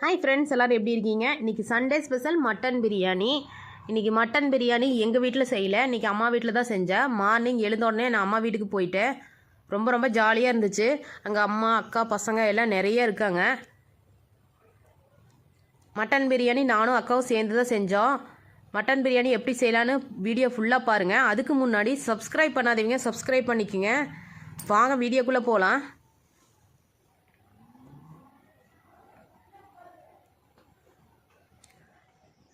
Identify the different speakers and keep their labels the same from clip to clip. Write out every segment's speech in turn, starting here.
Speaker 1: Hi friends எல்லோரும் எப்படி இருக்கீங்க? இன்றைக்கி சண்டே ஸ்பெஷல் மட்டன் பிரியாணி இன்றைக்கி மட்டன் பிரியாணி எங்கள் வீட்டில் செய்யலை. இன்றைக்கி அம்மா வீட்டில் தான் செஞ்சேன் மார்னிங் எழுந்தோடனே நான் அம்மா வீட்டுக்கு போயிட்டேன். ரொம்ப ரொம்ப ஜாலியாக இருந்துச்சு. அங்கே அம்மா அக்கா பசங்க எல்லாம் நிறைய இருக்காங்க. மட்டன் பிரியாணி நானும் அக்காவும் சேர்ந்து தான் செஞ்சோம். மட்டன் பிரியாணி எப்படி செய்யலான்னு வீடியோ ஃபுல்லாக பாருங்கள் அதுக்கு முன்னாடி சப்ஸ்கிரைப் பண்ணாதவங்க சப்ஸ்கிரைப் பண்ணிக்கோங்க. வாங்க வீடியோக்குள்ளே போகலாம்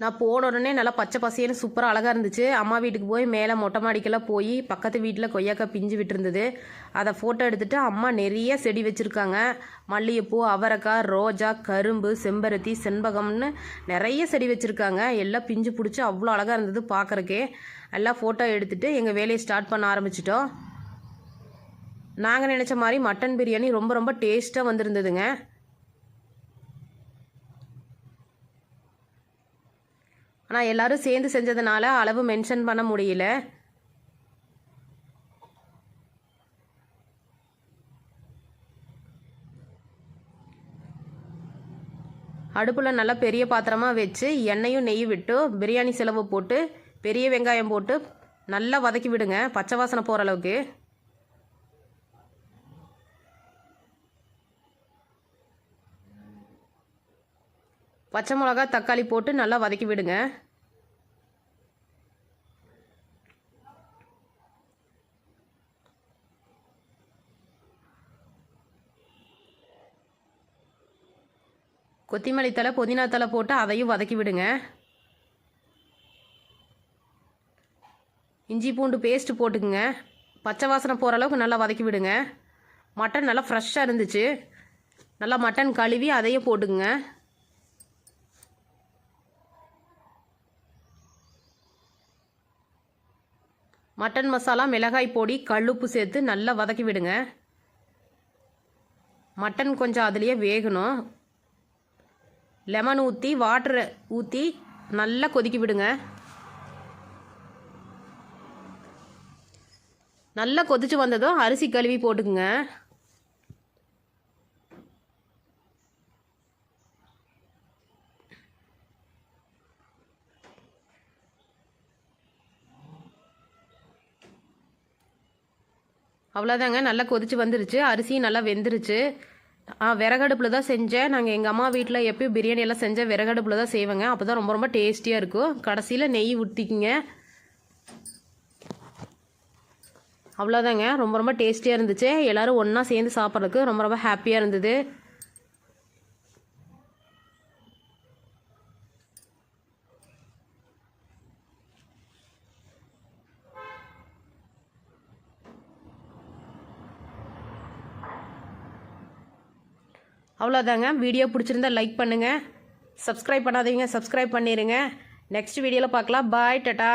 Speaker 1: நான் போன உடனே நல்லா பச்சை பசேன்னு சூப்பராக அழகாக இருந்துச்சு. அம்மா வீட்டுக்கு போய் மேலே மொட்டை மாடிக்கெல்லாம் போய் பக்கத்து வீட்டில் கொய்யாக்காய் பிஞ்சு விட்டுருந்தது. அதை ஃபோட்டோ எடுத்துகிட்டு அம்மா நிறைய செடி வச்சுருக்காங்க. மல்லிகைப்பூ அவரைக்காய் ரோஜா கரும்பு செம்பருத்தி செண்பகம்னு நிறைய செடி வச்சுருக்காங்க. எல்லாம் பிஞ்சு பிடிச்சி அவ்வளோ அழகாக இருந்தது பார்க்குறக்கே. எல்லாம் ஃபோட்டோ எடுத்துகிட்டு எங்கள் வேலையை ஸ்டார்ட் பண்ண ஆரம்பிச்சிட்டோம். நாங்கள் நினச்ச மாதிரி மட்டன் பிரியாணி ரொம்ப ரொம்ப டேஸ்ட்டாக வந்திருந்ததுங்க. ஆனால் எல்லாரும் சேர்ந்து செஞ்சதுனால அளவு மென்ஷன் பண்ண முடியல. அடுப்பில் நல்லா பெரிய பாத்திரமாக வச்சு எண்ணெயும் நெய் விட்டு பிரியாணி செலவு போட்டு பெரிய வெங்காயம் போட்டு நல்லா வதக்கி விடுங்க பச்சை வாசனை போகிற அளவுக்கு. பச்சை மிளகா தக்காளி போட்டு நல்லா வதக்கி விடுங்க. கொத்திமல்லி தலை புதினா தலை போட்டு அதையும் வதக்கி விடுங்க. இஞ்சி பூண்டு பேஸ்ட்டு போட்டுக்குங்க. பச்சை வாசனை போகிற அளவுக்கு நல்லா வதக்கி விடுங்க. மட்டன் நல்லா ஃப்ரெஷ்ஷாக இருந்துச்சு. நல்லா மட்டன் கழுவி அதையும் போட்டுக்குங்க. மட்டன் மசாலா மிளகாய் பொடி கல்லுப்பு சேர்த்து நல்லா வதக்கி விடுங்க. மட்டன் கொஞ்சம் அதுலேயே வேகணும். லெமன் ஊற்றி வாட்டர் ஊற்றி நல்லா கொதிக்க விடுங்க. நல்லா கொதிச்சு வந்ததும் அரிசி கழுவி போட்டுக்குங்க. அவ்வளோதாங்க நல்லா கொதிச்சு வந்துருச்சு. அரிசியும் நல்லா வெந்துருச்சு. ஆ விறகடுப்பில் தான் செஞ்சேன். நாங்கள் எங்கள் அம்மா வீட்டில் எப்பயும் பிரியாணி எல்லாம் செஞ்சேன் விறகடுப்பில் தான் செய்வேங்க. அப்போ தான் ரொம்ப ரொம்ப டேஸ்டியாக இருக்கும். கடைசியில் நெய் ஊற்றிக்கிங்க அவ்வளோதாங்க ரொம்ப ரொம்ப டேஸ்டியாக இருந்துச்சு. எல்லோரும் ஒன்றா சேர்ந்து சாப்பிட்றதுக்கு ரொம்ப ரொம்ப ஹாப்பியாக இருந்தது. அவ்வளோதாங்க வீடியோ பிடிச்சிருந்தா லைக் பண்ணுங்கள் சப்ஸ்கிரைப் பண்ணாதீங்க. சப்ஸ்கிரைப் பண்ணிடுங்க நெக்ஸ்ட் வீடியோவில் பார்க்கலாம். பாய் டட்டா